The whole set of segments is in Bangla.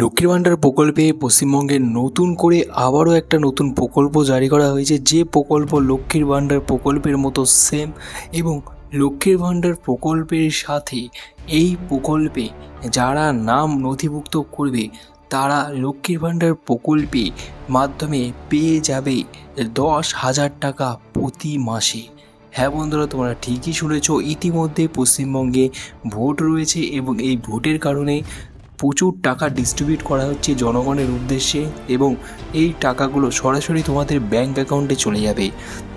লক্ষ্মীর ভাণ্ডার প্রকল্পে পশ্চিমবঙ্গে নতুন করে আবারও একটা নতুন প্রকল্প জারি করা হয়েছে। যে প্রকল্প লক্ষ্মীর ভাণ্ডার প্রকল্পের মতো সেম এবং লক্ষ্মীর ভাণ্ডার প্রকল্পের সাথে এই প্রকল্পে যারা নাম নথিভুক্ত করবে, তারা লক্ষ্মীর ভাণ্ডার প্রকল্পে মাধ্যমে পেয়ে যাবে দশ হাজার টাকা প্রতি মাসে। হ্যাঁ বন্ধুরা, তোমরা ঠিকই শুনেছ, ইতিমধ্যে পশ্চিমবঙ্গে ভোট রয়েছে এবং এই ভোটের কারণে প্রচুর টাকা ডিস্ট্রিবিউট করা হচ্ছে জনগণের উদ্দেশ্যে এবং এই টাকাগুলো সরাসরি তোমাদের ব্যাঙ্ক অ্যাকাউন্টে চলে যাবে।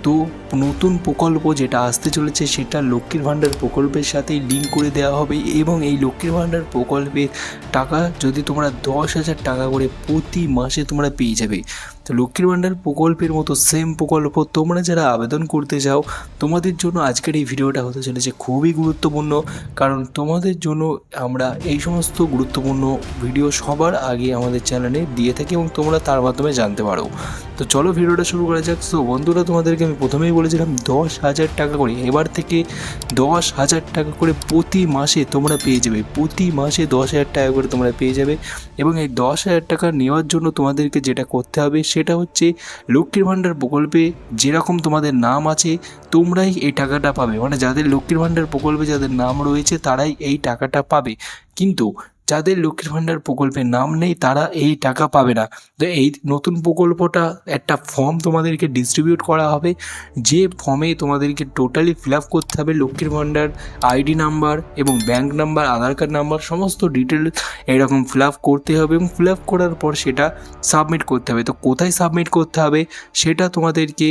তো নতুন প্রকল্প যেটা আসতে চলেছে সেটা লক্ষ্মীর ভাণ্ডার প্রকল্পের সাথেই লিঙ্ক করে দেওয়া হবে এবং এই লক্ষ্মীর ভাণ্ডার প্রকল্পের টাকা যদি তোমরা দশ হাজার টাকা করে প্রতি মাসে তোমরা পেয়ে যাবে। তো লক্ষ্মীর ভাণ্ডার প্রকল্পের মতো সেম প্রকল্প তোমরা যারা আবেদন করতে চাও তোমাদের জন্য আজকের এই ভিডিওটা হতে চলেছে খুবই গুরুত্বপূর্ণ। কারণ তোমাদের জন্য আমরা এই সমস্ত গুরুত্বপূর্ণ ভিডিও সবার আগে আমাদের চ্যানেলে দিয়ে থাকি এবং তোমরা তার মাধ্যমে জানতে পারো। তো চলো ভিডিওটা শুরু করা যাক। তো বন্ধুরা, তোমাদেরকে আমি প্রথমেই বলেছিলাম দশ হাজার টাকা করে, এবার থেকে দশ হাজার টাকা করে প্রতি মাসে তোমরা পেয়ে যাবে। প্রতি মাসে দশ হাজার টাকা করে তোমরা পেয়ে যাবে এবং এই দশ হাজার টাকা নেওয়ার জন্য তোমাদেরকে যেটা করতে হবে সেটা হচ্ছে লক্ষ্মীর ভাণ্ডার প্রকল্পে যেরকম তোমাদের নাম আছে, তোমরাই এই টাকাটা পাবে। মানে যাদের লক্ষ্মীর ভাণ্ডার প্রকল্পে যাদের নাম রয়েছে, তারাই এই টাকাটা পাবে। কিন্তু যাদের লক্ষ্মীর ভাণ্ডার প্রকল্পে নাম নেই, তারা এই টাকা পাবে না। তো এই নতুন প্রকল্পটা একটা ফর্ম তোমাদেরকে ডিস্ট্রিবিউট করা হবে। যে ফর্মে তোমাদেরকে টোটালি ফিল আপ করতে হবে লক্ষ্মীর ভাণ্ডার আইডি নাম্বার এবং bank number Aadhaar card number সমস্ত ডিটেল এরকম ফিল আপ করতে হবে এবং ফিল আপ করার পর সেটা সাবমিট করতে হবে। তো কোথায় সাবমিট করতে হবে সেটা তোমাদেরকে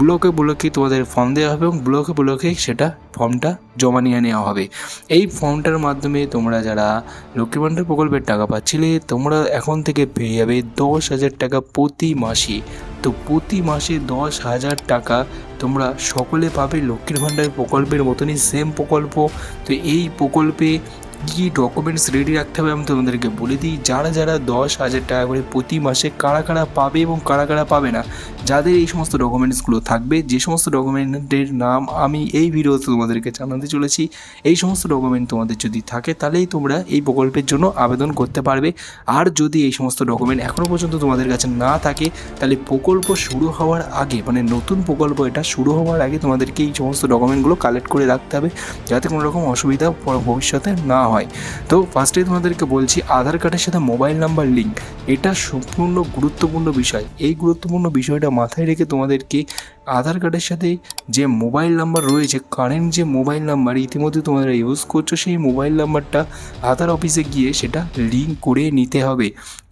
ব্লকে ব্লকে তোমাদের ফর্ম দেওয়া হবে এবং ব্লকে ব্লকে সেটা ফর্মটা জমা নিয়ে নেওয়া হবে। এই ফর্মটার মাধ্যমে তোমরা যারা লক্ষ্মী ভাণ্ডার প্রকল্পের টাকা পাচ্ছিলে, তোমরা এখন থেকে পেয়ে যাবে দশ হাজার টাকা প্রতি মাসে। তো প্রতি মাসে দশ হাজার টাকা তোমরা সকলে পাবে লক্ষ্মীর ভাণ্ডার প্রকল্পের মতনই সেম প্রকল্প। তো এই প্রকল্পে কী ডকুমেন্টস রেডি রাখতে হবে আমি তোমাদেরকে বলে দিই। যারা যারা দশ হাজার টাকা করে প্রতি মাসে কারা কারা পাবে এবং কারা কারা পাবে না, যাদের এই সমস্ত ডকুমেন্টসগুলো থাকবে, যে সমস্ত ডকুমেন্টের নাম আমি এই ভিডিওতে তোমাদেরকে জানাতে চলেছি, এই সমস্ত ডকুমেন্ট তোমাদের যদি থাকে, তাহলেই তোমরা এই প্রকল্পের জন্য আবেদন করতে পারবে। আর যদি এই সমস্ত ডকুমেন্ট এখনও পর্যন্ত তোমাদের কাছে না থাকে, তাহলে প্রকল্প শুরু হওয়ার আগে মানে নতুন প্রকল্প এটা শুরু হওয়ার আগে তোমাদেরকে এই সমস্ত ডকুমেন্টগুলো কালেক্ট করে রাখতে হবে, যাতে কোনো রকম অসুবিধা ভবিষ্যতে না হয়। তো ফার্স্টেই তোমাদেরকে বলছি, আধার কার্ডের সাথে মোবাইল নাম্বার লিঙ্ক এটা সম্পূর্ণ গুরুত্বপূর্ণ বিষয়। এই গুরুত্বপূর্ণ বিষয়টা মাথায় রেখে তোমাদেরকে আধার কার্ডের সাথে যে মোবাইল নাম্বার রয়েছে কারেন্ট যে মোবাইল নাম্বার ইতিমধ্যে তোমরা ইউজ করছ, সেই মোবাইল নাম্বারটা আধার অফিসে গিয়ে সেটা লিঙ্ক করে নিতে হবে।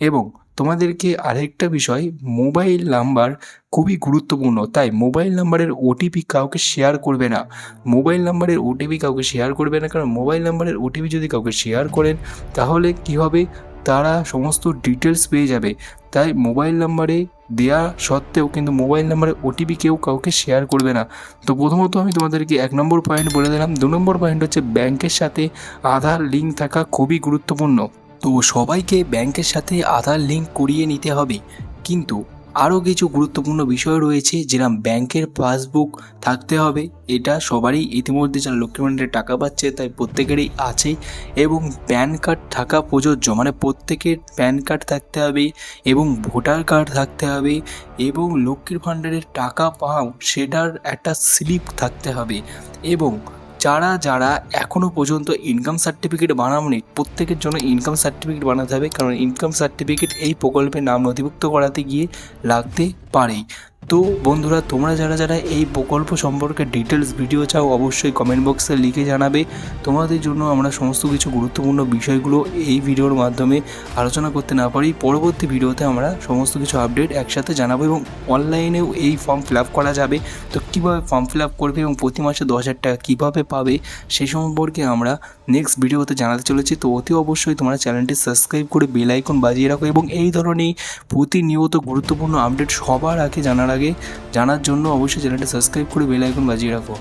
এবং তোমাদেরকে আরেকটা বিষয়, মোবাইল নাম্বার খুবই গুরুত্বপূর্ণ, তাই মোবাইল নাম্বারের ওটিপি কাউকে শেয়ার করবে না। মোবাইল নাম্বারের ওটিপি কাউকে শেয়ার করবে না, কারণ মোবাইল নাম্বারের ওটিপি যদি কাউকে শেয়ার করেন, তাহলে কী হবে? তারা সমস্ত ডিটেলস পেয়ে যাবে। তাই মোবাইল নাম্বারে দেয়া সত্ত্বেও কিন্তু মোবাইল নাম্বারে ওটিপি কেউ কাউকে শেয়ার করবে না। তো প্রথমত আমি তোমাদেরকে এক নম্বর পয়েন্ট বলে দিলাম। দু নম্বর পয়েন্ট হচ্ছে ব্যাংকের সাথে আধার লিঙ্ক থাকা খুবই গুরুত্বপূর্ণ। তো সবাইকে ব্যাংকের সাথে আধার লিঙ্ক করিয়ে নিতে হবে। কিন্তু আরও কিছু গুরুত্বপূর্ণ বিষয় রয়েছে যেরকম ব্যাংকের পাসবুক থাকতে হবে। এটা সবারই ইতিমধ্যে যারা লক্ষ্মী ভাণ্ডারের টাকা পাচ্ছে, তাই প্রত্যেকেরই আছে। এবং প্যান কার্ড থাকা প্রযোজ্য মানে প্রত্যেকের প্যান কার্ড থাকতে হবে এবং ভোটার কার্ড থাকতে হবে এবং লক্ষ্মীর ভাণ্ডারের টাকা পাও সেটার একটা স্লিপ থাকতে হবে। এবং যারা যারা এখনও পর্যন্ত ইনকাম সার্টিফিকেট বানাননি প্রত্যেকের জন্য ইনকাম সার্টিফিকেট বানাতে হবে, কারণ ইনকাম সার্টিফিকেট এই প্রকল্পে নাম নথিভুক্ত করাতে গিয়ে লাগতে পারে তো বন্ধুরা, তোমরা যারা যারা এই প্রকল্প সম্পর্কে ডিটেলস ভিডিও চাও, অবশ্যই কমেন্ট বক্সে লিখে জানাবে। তোমাদের জন্য আমরা সমস্ত কিছু গুরুত্বপূর্ণ বিষয়গুলো এই ভিডিওর মাধ্যমে আলোচনা করতে না পারি। পরবর্তী ভিডিওতে আমরা সমস্ত কিছু আপডেট একসাথে জানাব এবং অনলাইনেও এই ফর্ম ফিল করা যাবে। তো কীভাবে ফর্ম ফিল করবে এবং প্রতি মাসে দশ হাজার টাকা কীভাবে পাবে, সে সম্পর্কে আমরা নেক্সট ভিডিওতে জানাতে চলেছি। তো অতি অবশ্যই তোমরা চ্যানেলটি সাবস্ক্রাইব করে বেল আইকন বাজিয়ে রাখো এবং এই ধরনের প্রতিনিয়ত গুরুত্বপূর্ণ আপডেট সবার আগে জানার আগে। জানার জন্য অবশ্যই চ্যানেলটা সাবস্ক্রাইব করে বেল আইকন বাজিয়ে রাখো।